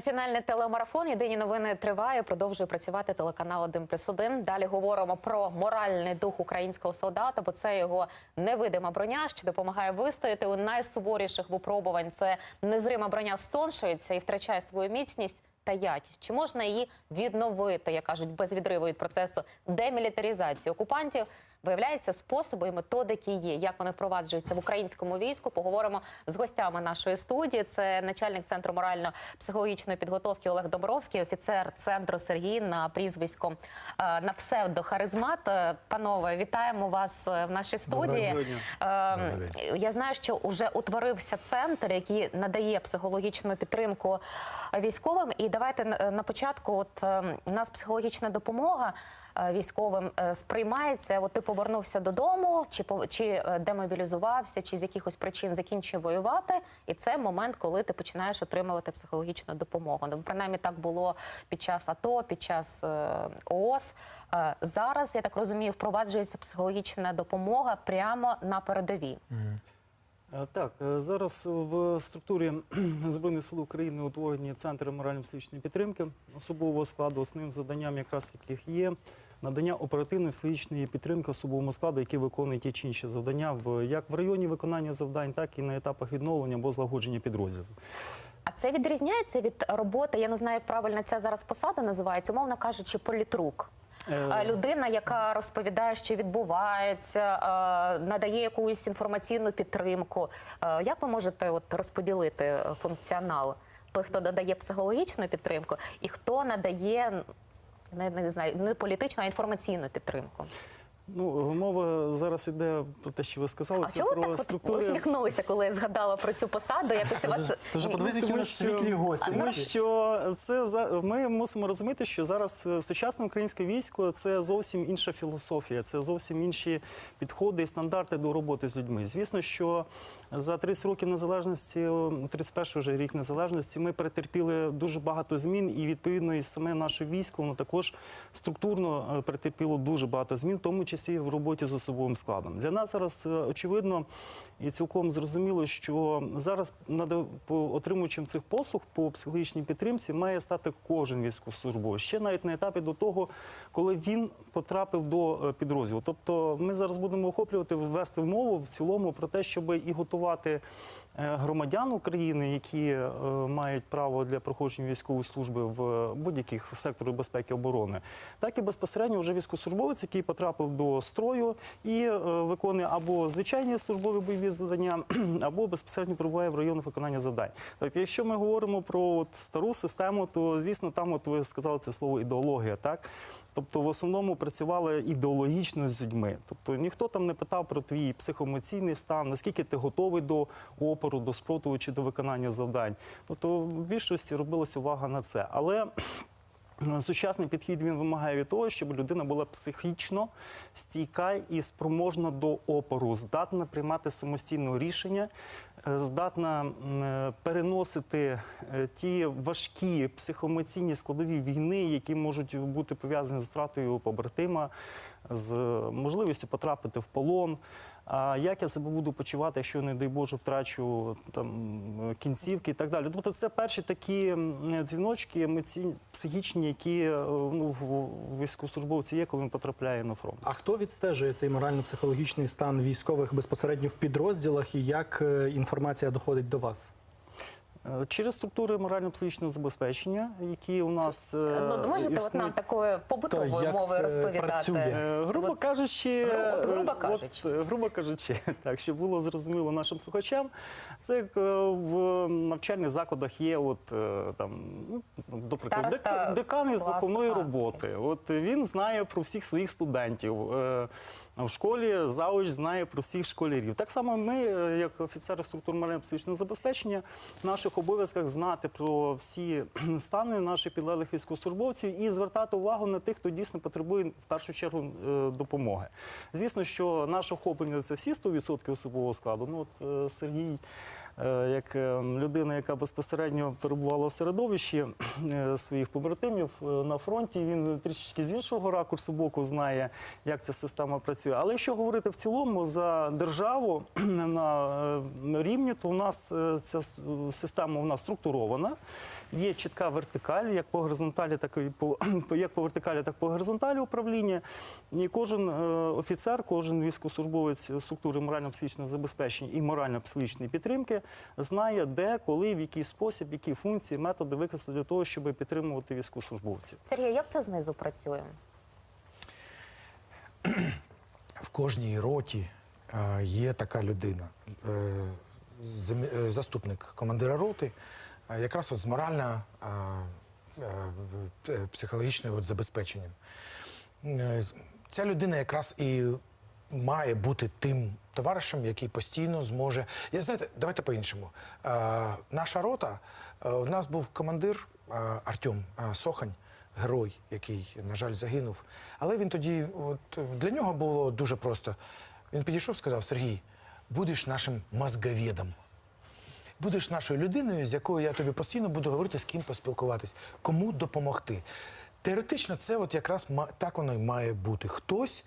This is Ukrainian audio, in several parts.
Національний телемарафон Єдині новини триває. Продовжує працювати телеканал 1 плюс 1. Далі говоримо про моральний дух українського солдата, бо це його невидима броня, що допомагає вистояти у найсуворіших випробувань. Це незрима броня стоншується і втрачає свою міцність та якість. Чи можна її відновити, як кажуть, без відриву від процесу демілітаризації окупантів? Виявляється, способи і методики є. Як вони впроваджуються в українському війську? Поговоримо з гостями нашої студії. Це начальник центру морально-психологічної підготовки Олег Добровський, офіцер центру Сергій на прізвисько е, на псевдо Харизмат. Е, Панове, вітаємо вас е, в нашій студії. Доброго дня. Е, Я знаю, що вже утворився центр, який надає психологічну підтримку військовим. І давайте на- початку, от е, у нас психологічна допомога військовим е, сприймається. От ти повернувся додому, чи чи е, демобілізувався, чи з якихось причин закінчив воювати. І це момент, коли ти починаєш отримувати психологічну допомогу. Ну, принаймні так було під час АТО, під час е, ООС. Е, Зараз я так розумію, впроваджується психологічна допомога прямо на передовій. Е, Так, е, зараз в структурі Збройних сил України утворені центри морально-психічної підтримки особового складу. Основним завданням якраз яких є надання оперативної психологічної підтримки особовому складу, який виконує ті чи інші завдання в як в районі виконання завдань, так і на етапах відновлення або злагодження підрозділів. А це відрізняється від роботи. Я не знаю, як правильно ця зараз посада називається, умовно кажучи, політрук. Е, Людина, яка розповідає, що відбувається, надає якусь інформаційну підтримку. Як ви можете от розподілити функціонал? Той, хто надає психологічну підтримку, і хто надає не, не знаю, не політичну, а інформаційну підтримку. Ну, мова зараз іде про те, що ви сказали. А це чого про так структури. усміхнулися, коли я згадала про цю посаду? Якось у вас Тож подивись, які у нас світлі гості. Тому що це за ми мусимо розуміти, що зараз е, сучасне українське військо це зовсім інша філософія, це зовсім інші підходи і стандарти до роботи з людьми. Звісно, що за 30 років незалежності, о, 31 вже рік незалежності, ми перетерпіли дуже багато змін, і відповідно і саме наше військо воно також структурно е, перетерпіло дуже багато змін, в тому числі в роботі з особовим складом. Для нас зараз е, очевидно і цілком зрозуміло, що зараз отримувачем цих послуг по психологічній підтримці має стати кожен військовослужбовець ще навіть на етапі до того, коли він потрапив до е, підрозділу. Тобто, ми зараз будемо охоплювати ввести в мову в цілому про те, щоб і готувати громадян України, які е, мають право для проходження військової служби в будь-яких секторах безпеки оборони, так і безпосередньо вже військовослужбовець, який потрапив до строю і е, виконує або звичайні службові бойові завдання, або безпосередньо перебуває в районах виконання завдань. Так, якщо ми говоримо про от стару систему, то звісно, там от ви сказали це слово ідеологія, так. Тобто, в основному працювали ідеологічно з людьми. Тобто ніхто там не питав про твій психоемоційний стан, наскільки ти готовий до опору, до спротиву чи до виконання завдань. Тобто, в більшості робилася увага на це. Але Сучасний підхід він вимагає від того, щоб людина була психічно стійка і спроможна до опору, здатна приймати самостійне рішення, е, здатна е, переносити е, ті важкі психоемоційні складові війни, які можуть бути пов'язані з втратою побратима, з можливістю потрапити в полон. А як я себе буду почувати, якщо, не дай Боже, втрачу там кінцівки і так далі. Тобто це перші такі дзвіночки емоційні, психічні, які е, ну, військовослужбовці є, коли він потрапляє на фронт. А хто відстежує цей морально-психологічний стан військових безпосередньо в підрозділах і як е, інформація доходить до вас? Е, Через структури морально-психічного забезпечення, які у нас е, Ну, можете от існують. нам такою побутовою То мовою розповідати? працює? Е, Грубо От кажучи, гру- от грубо е, кажучи. От, е, грубо кажучи, так, щоб було зрозуміло нашим слухачам, це як е, в навчальних закладах є от е, там, ну, до прикладу, Староста декан із виховної роботи. От він знає про всіх своїх студентів. В школі завуч знає про всіх школярів. Так само ми, е, як офіцери структур морально психічного забезпечення, в наших обов'язках знати про всі стани наших підлеглих військовослужбовців і звертати увагу на тих, хто дійсно потребує в першу чергу е, допомоги. Звісно, що наше охоплення це всі 100% особового складу. Ну от е, Сергій. Е, Як е, людина, яка безпосередньо перебувала в середовищі е, своїх побратимів е, на фронті, він трішечки з іншого ракурсу боку знає, як ця система працює. Але якщо говорити в цілому за державу на рівні, то у нас ця система у нас структурована. Є чітка вертикаль, як по горизонталі, так і по як по вертикалі, так і по горизонталі управління. І кожен офіцер, кожен військовослужбовець структури морально-психічного забезпечення і морально-психічної підтримки знає, де, коли, в який спосіб, які функції, методи використати для того, щоб підтримувати військовослужбовців. Сергій, як це знизу працює? В кожній роті е, є така людина, е, е, заступник командира роти, якраз от з морально психологічним забезпеченням. Ця людина якраз і має бути тим товаришем, який постійно зможе. Я знаєте, давайте по-іншому. Е, Наша рота, е, у нас був командир е, Артем Сохань, герой, який, на жаль, загинув. Але він тоді, от для нього було дуже просто. Він підійшов, і сказав: Сергій, будеш нашим мозговедом. Будеш нашою людиною, з якою я тобі постійно буду говорити, з ким поспілкуватись, кому допомогти. Теоретично, це от якраз так воно і має бути. Хтось,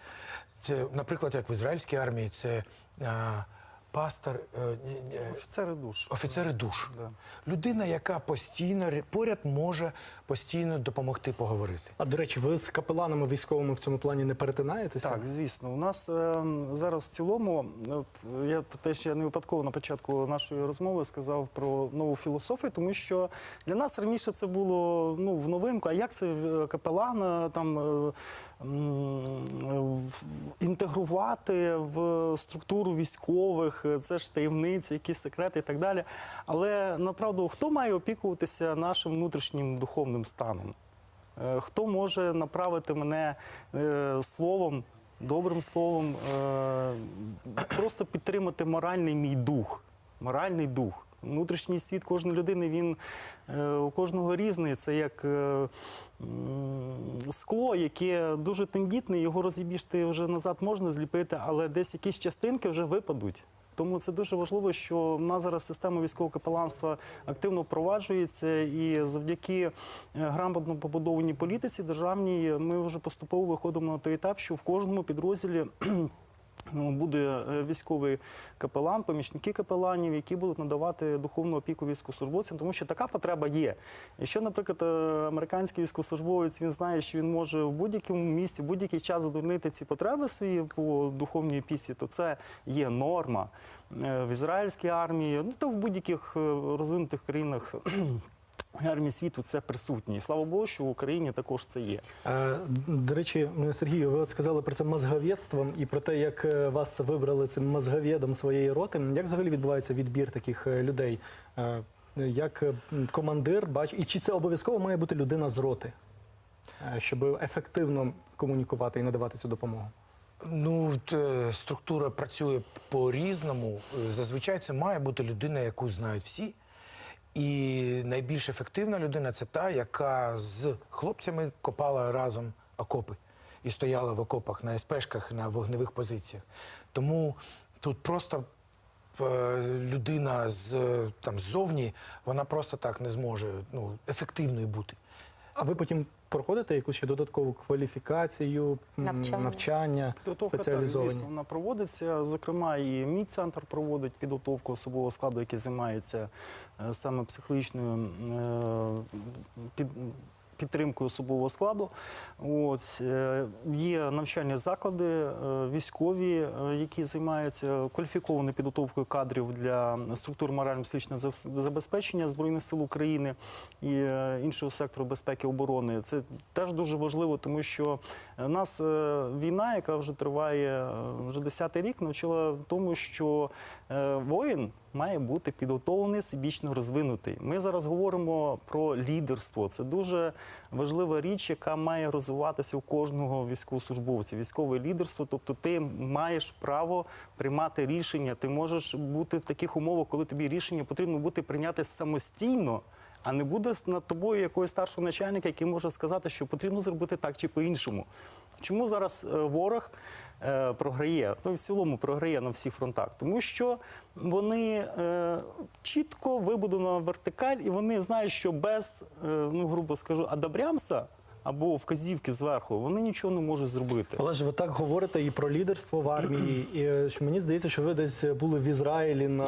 це, наприклад, як в ізраїльській армії, це а, пастор, е, ні, Офіцери душ. офіцери душ. Да. Людина, яка постійно поряд може постійно допомогти поговорити. А до речі, ви з капеланами військовими в цьому плані не перетинаєтеся? Так, звісно. У нас е, зараз в цілому, от я те, що я не випадково на початку нашої розмови сказав про нову філософію, тому що для нас раніше це було ну в новинку. А як це е, капелан е, там е, м, інтегрувати в структуру військових? Е, Це ж таємниці, якісь секрети і так далі. Але направду, хто має опікуватися нашим внутрішнім духовним станом? Е, Хто може направити мене е, словом, добрим словом, просто підтримати моральний мій дух, моральний дух. Внутрішній світ кожної людини, він у кожного різний. Це як скло, яке дуже тендітне, його розіб'єшти вже назад можна зліпити, але десь якісь частинки вже випадуть. Тому це дуже важливо, що в нас зараз система військового капеланства активно впроваджується, і завдяки е, грамотно побудованій політиці державній ми вже поступово виходимо на той етап, що в кожному підрозділі. Ну, Буде е, військовий капелан, помічники капеланів, які будуть надавати духовну опіку військовослужбовцям, тому що така потреба є. Якщо, наприклад, е, американський військовослужбовець він знає, що він може в будь-якому місці, в будь-який час задовольнити ці потреби свої по духовній опіці, то це є норма. Е, В ізраїльській армії, ну то в будь-яких розвинутих країнах. Армії світу це присутні. І слава Богу, що в Україні також це є. Е, До речі, Сергію, ви от сказали про це мозговєдство і про те, як е, вас вибрали цим мозговєдом своєї роти. Як взагалі відбувається відбір таких е, людей? Е, Як е, командир бач, і чи це обов'язково має бути людина з роти, е, щоб ефективно комунікувати і надавати цю допомогу? Ну, е, структура працює по-різному. Е, Зазвичай це має бути людина, яку знають всі. І найбільш ефективна людина це та, яка з хлопцями копала разом окопи і стояла в окопах на СПшках, на вогневих позиціях. Тому тут просто е, людина з там ззовні, вона просто так не зможе ну, ефективною бути. А ви потім проходите якусь ще додаткову кваліфікацію, Навчання. навчання Підготовка так, спеціалізовані? звісно, вона проводиться. Зокрема, і мій центр проводить підготовку особового складу, який займається е, саме психологічною е, під. Підтримкою особового складу. От, е, є навчальні заклади, е, військові, е, які займаються кваліфікованою підготовкою кадрів для структур морально-психічного забезпечення Збройних сил України і іншого сектору безпеки і оборони. Це теж дуже важливо, тому що нас війна, яка вже триває вже 10-й рік, навчила тому, що воїн має бути підготовлений, всебічно розвинутий. Ми зараз говоримо про лідерство. Це дуже важлива річ, яка має розвиватися у кожного військовослужбовця. Військове лідерство, тобто ти маєш право приймати рішення. Ти можеш бути в таких умовах, коли тобі рішення потрібно бути прийняти самостійно. А не буде над тобою якогось старшого начальника, який може сказати, що потрібно зробити так чи по-іншому. Чому зараз е, ворог е, програє? Ну, в цілому програє на всіх фронтах, тому що вони е, чітко вибудована вертикаль, і вони знають, що без, ну грубо скажу, адабрямса або вказівки зверху, вони нічого не можуть зробити. Але ж ви так говорите і про лідерство в армії, і е, що мені здається, що ви десь були в Ізраїлі на,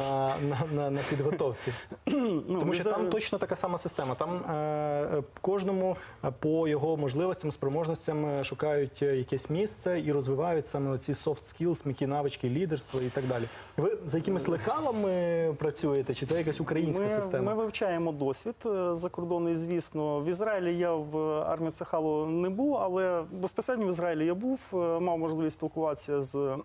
на, на, на підготовці. Ну, Тому що там точно така сама система. Там е, е, кожному е, по його можливостям, спроможностям шукають якесь місце і розвивають саме ці soft skills, м'які навички, лідерство і так далі. Ви за якимись лекалами працюєте, чи це якась українська Ми, система? ми вивчаємо досвід закордонний, звісно. В Ізраїлі я в армії Цехалу не був, але безпосередньо в Ізраїлі я був, е, мав можливість спілкуватися з.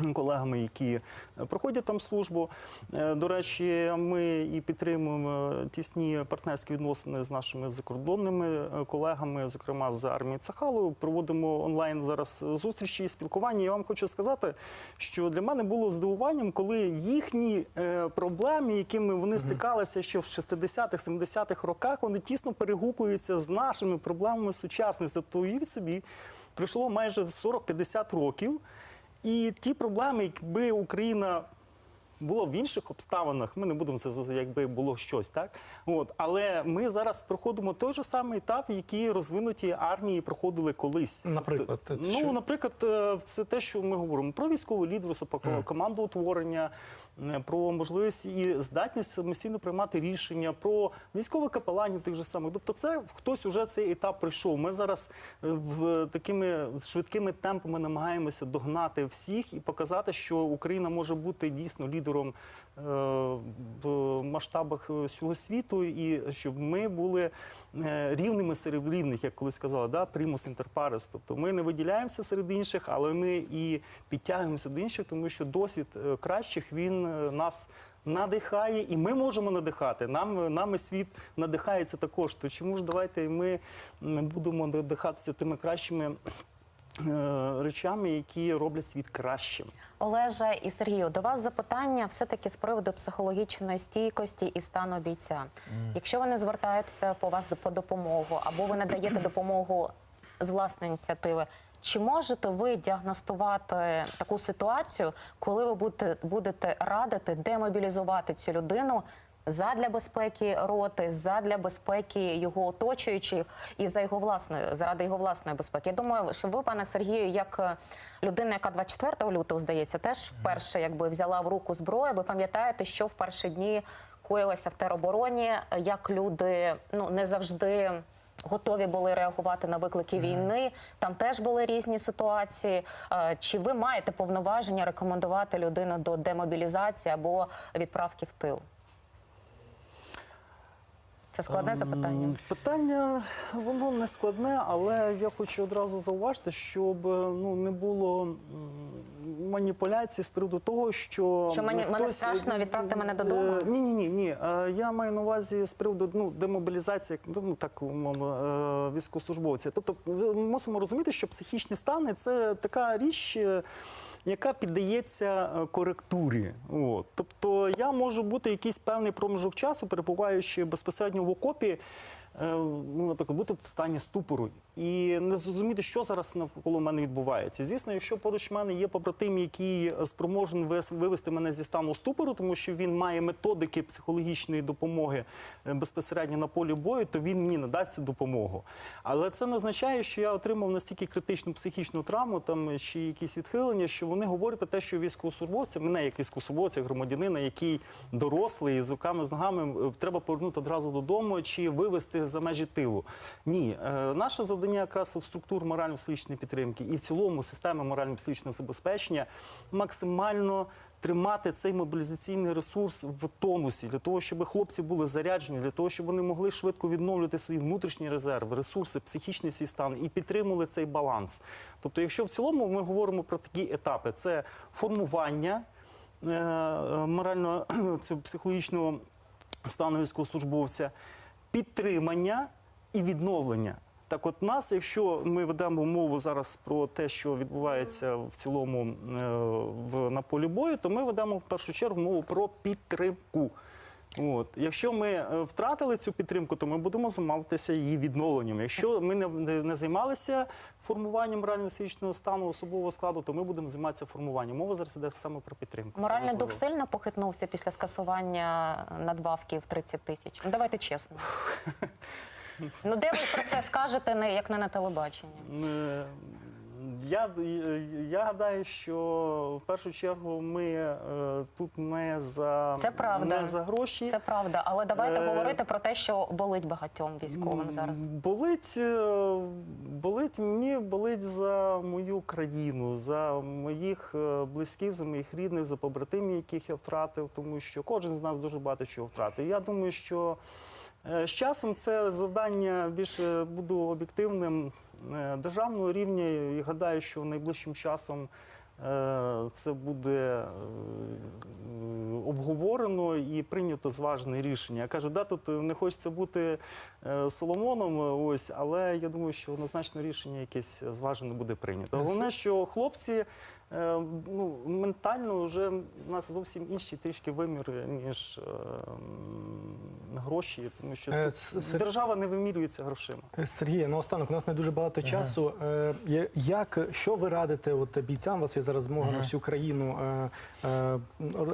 Колегами, які е, проходять там службу. Е, До речі, ми і підтримуємо тісні партнерські відносини з нашими закордонними е, колегами, зокрема з армії Цахалу. Проводимо онлайн зараз зустрічі і спілкування. Я вам хочу сказати, що для мене було здивуванням, коли їхні проблеми, якими вони стикалися ще в 60-х, 70-х роках, вони тісно перегукуються з нашими проблемами сучасності. Тобто, уявіть собі, пройшло майже 40-50 років. І ті проблеми, якби Україна була в інших обставинах, ми не будемо це якби було щось, так от але ми зараз проходимо той же самий етап, який розвинуті армії проходили колись. Наприклад, Т- що? ну наприклад, е, це те, що ми говоримо про військове лідерство, про командоутворення, е, про можливість і здатність самостійно приймати рішення, про військових капеланів тих же самих. Тобто, це хтось уже цей етап пройшов. Ми зараз е, в такими швидкими темпами намагаємося догнати всіх і показати, що Україна може бути дійсно лідером е, в масштабах всього світу, і щоб ми були е, рівними серед рівних, як колись сказали, да? inter pares. Тобто ми не виділяємося серед інших, але ми і підтягуємося до інших, тому що досвід е, кращих він нас. Надихає, і ми можемо надихати. Нам нами світ надихається також. То чому ж давайте ми будемо надихатися тими кращими речами, які роблять світ кращим. Олеже і Сергію, до вас запитання все-таки з приводу психологічної стійкості і стану бійця. Якщо ви не звертаєтеся по вас по допомогу або ви надаєте допомогу з власної ініціативи, чи можете ви діагностувати таку ситуацію, коли ви будете, будете радити демобілізувати цю людину? Задля безпеки роти, задля безпеки його оточуючих і за його власної, заради його власної безпеки. Я думаю, що ви, пане Сергію, як е, людина, яка 24 лютого, здається, теж вперше якби взяла в руку зброю. Ви пам'ятаєте, що в перші дні коїлося в теробороні, як люди ну не завжди. Готові були реагувати на виклики війни. Там теж були різні ситуації. Е, Чи ви маєте повноваження рекомендувати людину до демобілізації або відправки в тил? Це складне запитання. Ем, Питання воно не складне, але я хочу одразу зауважити, щоб е, ну не було маніпуляцій з приводу того, що Що мені- мене страшно, відправте мене додому? Е, Ні, ні, ні, ні. Е, Я маю на увазі з приводу ну демобілізації, ну так умовно, військовослужбовця. Тобто, ми мусимо розуміти, що психічні стани це така річ. Яка піддається коректурі, от тобто я можу бути якийсь певний проміжок часу, перебуваючи безпосередньо в окопі, е, ну, наприклад, бути в стані ступору і не зрозуміти, що зараз навколо мене відбувається. Звісно, якщо поруч мене є побратим, який спроможен вивести мене зі стану ступору, тому що він має методики психологічної допомоги е, безпосередньо на полі бою, то він мені надасть цю допомогу. Але це не означає, що я отримав настільки критичну психічну травму там чи якісь відхилення, що вони говорять про те, що військовослужбовця, мене як військовослужбовця, громадянина, який дорослий з руками з ногами, е, треба повернути одразу додому чи вивести за межі тилу. Ні, Е, наше завдання якраз от структур морально-психічної підтримки і в цілому системи морально-психічного забезпечення максимально. Тримати цей мобілізаційний ресурс в тонусі для того, щоб хлопці були заряджені, для того, щоб вони могли швидко відновлювати свої внутрішні резерви, ресурси, психічний свій стан і підтримували цей баланс. Тобто, якщо в цілому ми говоримо про такі етапи, це формування е, морально психологічного стану військовослужбовця, підтримання і відновлення. Так, от нас, якщо ми ведемо мову зараз про те, що відбувається в цілому е, в, на полі бою, то ми ведемо в першу чергу мову про підтримку. От. Якщо ми е, втратили цю підтримку, то ми будемо займатися її відновленням. Якщо ми не, не, не займалися формуванням морально-психічного стану особового складу, то ми будемо займатися формуванням. Мова зараз іде саме про підтримку. Моральний дух сильно похитнувся після скасування надбавки в 30 тисяч. Ну давайте чесно. Ну де ви про це скажете, як не на телебаченні? Я, я гадаю, що в першу чергу ми е, тут не за, Це правда. не за гроші. Це правда, але давайте Е, говорити про те, що болить багатьом військовим зараз. Болить, е, болить мені, болить за мою країну, за моїх е, близьких, за моїх рідних, за побратимів, яких я втратив, тому що кожен з нас дуже багато чого втратив. Я думаю, що з часом це завдання більше буду об'єктивним е, державного рівня і гадаю, що найближчим часом. е, Це буде е, обговорено і прийнято зважене рішення. Я кажу, да, тут не хочеться бути е, Соломоном, е, ось, але я думаю, що однозначно рішення якесь зважене буде прийнято. Головне, що хлопці е, ну, ментально вже у нас зовсім інші трішки виміри, ніж е, гроші, тому що Е, тут с- держава не вимірюється грошима. Сергій, наостанок, у нас не дуже багато часу. Е, я- Як, що ви радите от, бійцям? У вас є зараз змога на всю країну е, е, р-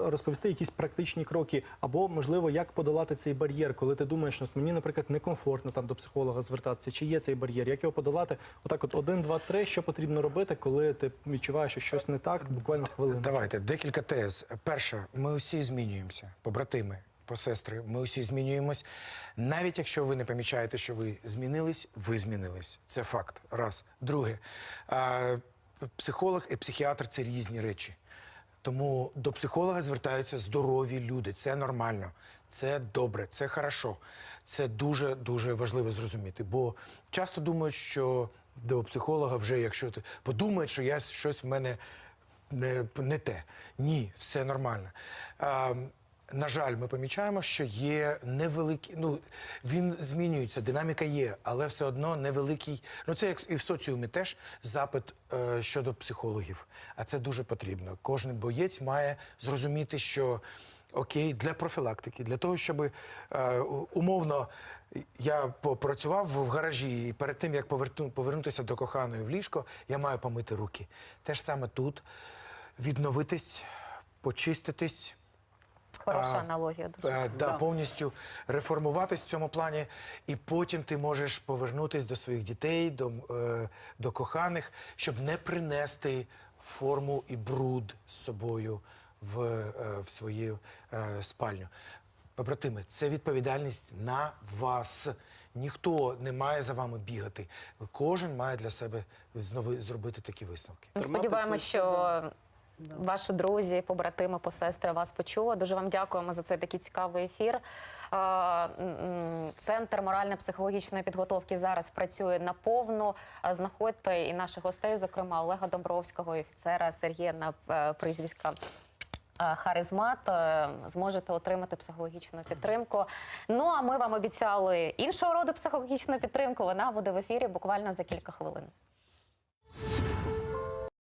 розповісти якісь практичні кроки, або, можливо, як подолати цей бар'єр, коли ти думаєш, от мені, наприклад, некомфортно там до психолога звертатися, чи є цей бар'єр, як його подолати? Отак, от один, два, три, що потрібно робити, коли ти відчуваєш, що щось не так, буквально хвилину. Давайте декілька тез. Перша, ми усі змінюємося, побратими, посестри. Ми усі змінюємось. Навіть якщо ви не помічаєте, що ви змінились, ви змінились. Це факт. Раз. Друге, психолог і психіатр це різні речі. Тому до психолога звертаються здорові люди. Це нормально, це добре, це хорошо. Це дуже дуже важливо зрозуміти. Бо часто думають, що до психолога вже, якщо ти подумають, що я щось в мене не, не те. Ні, все нормально. А, на жаль, ми помічаємо, що є невеликі. Ну він змінюється, динаміка є, але все одно невеликий. Ну це як і в соціумі теж запит е, щодо психологів. А це дуже потрібно. Кожен боєць має зрозуміти, що окей, для профілактики, для того, щоб е, умовно я попрацював в гаражі, і перед тим як повернутися до коханої в ліжко, я маю помити руки. Те ж саме тут відновитись, почиститись. Хороша аналогія. Дуже. Е, да, повністю реформуватись в цьому плані, і потім ти можеш повернутись до своїх дітей, до, е, до коханих, щоб не принести форму і бруд з собою в, е, в свою е, спальню. Побратими, це відповідальність на вас. Ніхто не має за вами бігати. Кожен має для себе знову зробити такі висновки. Сподіваємось, що ваші друзі, побратими, посестри вас почули. Дуже вам дякуємо за цей такий цікавий ефір. Центр морально-психологічної підготовки зараз працює наповну. Знаходьте і наших гостей, зокрема Олега Домбровського, і офіцера Сергія на е, прізвиська. Е, Харизмат е, зможете отримати психологічну підтримку. Ну а ми вам обіцяли іншого роду психологічну підтримку. Вона буде в ефірі буквально за кілька хвилин.